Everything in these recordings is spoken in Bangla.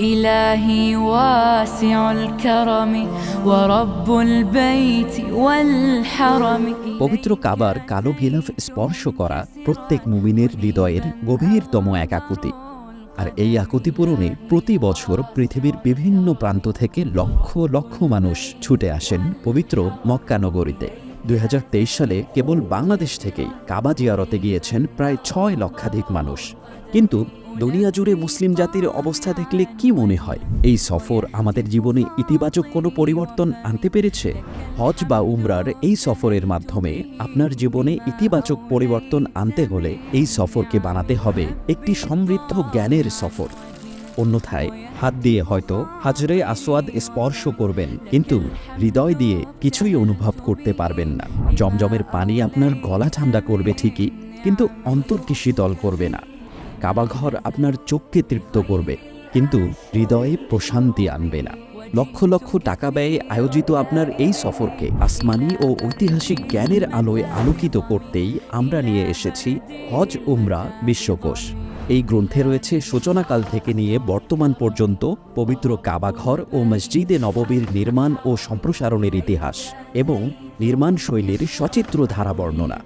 إلهي واسع الكرم ورب البيت والحرم পবিত্র কাবার কালো গিলাফ স্পর্শ করা প্রত্যেক মুমিনের হৃদয়ের গভীরতম এক আকুতি আর এই আকুতি পূরণে প্রতি বছর পৃথিবীর বিভিন্ন প্রান্ত থেকে লক্ষ লক্ষ মানুষ ছুটে আসেন পবিত্র মক্কা নগরীতে দুই সালে কেবল বাংলাদেশ থেকেই কাবা জিয়ারতে গিয়েছেন প্রায় ছয় লক্ষাধিক মানুষ কিন্তু দুনিয়া জুড়ে মুসলিম জাতির অবস্থা দেখলে কি মনে হয়? এই সফর আমাদের জীবনে ইতিবাচক কোনো পরিবর্তন আনতে পেরেছে? হজ বা উমরার এই সফরের মাধ্যমে আপনার জীবনে ইতিবাচক পরিবর্তন আনতে হলে এই সফরকে বানাতে হবে একটি সমৃদ্ধ জ্ঞানের সফর। অন্যথায় হাত দিয়ে হয়তো হাজরে আসওয়াদ স্পর্শ করবেন, কিন্তু হৃদয় দিয়ে কিছুই অনুভব করতে পারবেন না। জমজমের পানি আপনার গলা ঠান্ডা করবে ঠিকই, কিন্তু অন্তরকে শীতল করবে না। কাবাঘর আপনার চোখকে তৃপ্ত করবে, কিন্তু হৃদয়ে প্রশান্তি আনবে না। লক্ষ লক্ষ টাকা ব্যয়ে আয়োজিত আপনার এই সফরকে আসমানি ও ঐতিহাসিক জ্ঞানের আলোয় আলোকিত করতেই আমরা নিয়ে এসেছি হজ উমরা বিশ্বকোষ। এই গ্রন্থে রয়েছে সূচনাকাল থেকে নিয়ে বর্তমান পর্যন্ত পবিত্র কাবাঘর ও মসজিদে নববীর নির্মাণ ও সম্প্রসারণের ইতিহাস এবং নির্মাণ শৈলীর সচিত্র ধারা বর্ণনা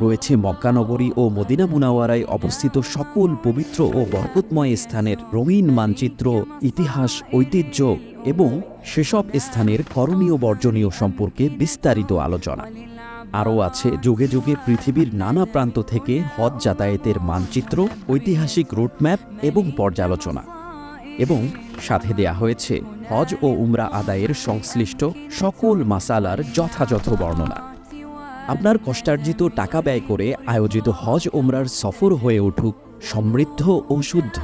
রয়েছে মক্কানগরী ও মদিনা মুনাওয়ারায় অবস্থিত সকল পবিত্র ও বরকতময় স্থানের রঙিন মানচিত্র, ইতিহাস, ঐতিহ্য এবং সেসব স্থানের করণীয় বর্জনীয় সম্পর্কে বিস্তারিত আলোচনা। আরও আছে, যুগে যুগে পৃথিবীর নানা প্রান্ত থেকে হজ যাতায়াতের মানচিত্র, ঐতিহাসিক রুটম্যাপ এবং পর্যালোচনা। এবং সাথে দেয়া হয়েছে, হজ ও উমরা আদায়ের সংশ্লিষ্ট সকল মাসালার যথাযথ বর্ণনা। আপনার কষ্টার্জিত টাকা ব্যয় করে আয়োজিত হজ ওমরার সফর হয়ে উঠুক সমৃদ্ধ ও শুদ্ধ,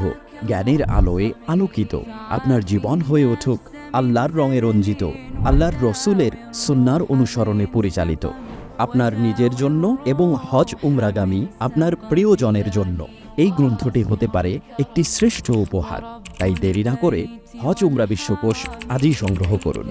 জ্ঞানের আলোয় আলোকিত। আপনার জীবন হয়ে উঠুক আল্লাহর রঙে রঞ্জিত, আল্লাহর রসুলের সুন্নার অনুসরণে পরিচালিত। আপনার নিজের জন্য এবং হজ উমরাগামী আপনার প্রিয়জনের জন্য। এই গ্রন্থটি হতে পারে একটি শ্রেষ্ঠ উপহার। তাই দেরি না করে হজ উমরা বিশ্বকোষ আজই সংগ্রহ করুন।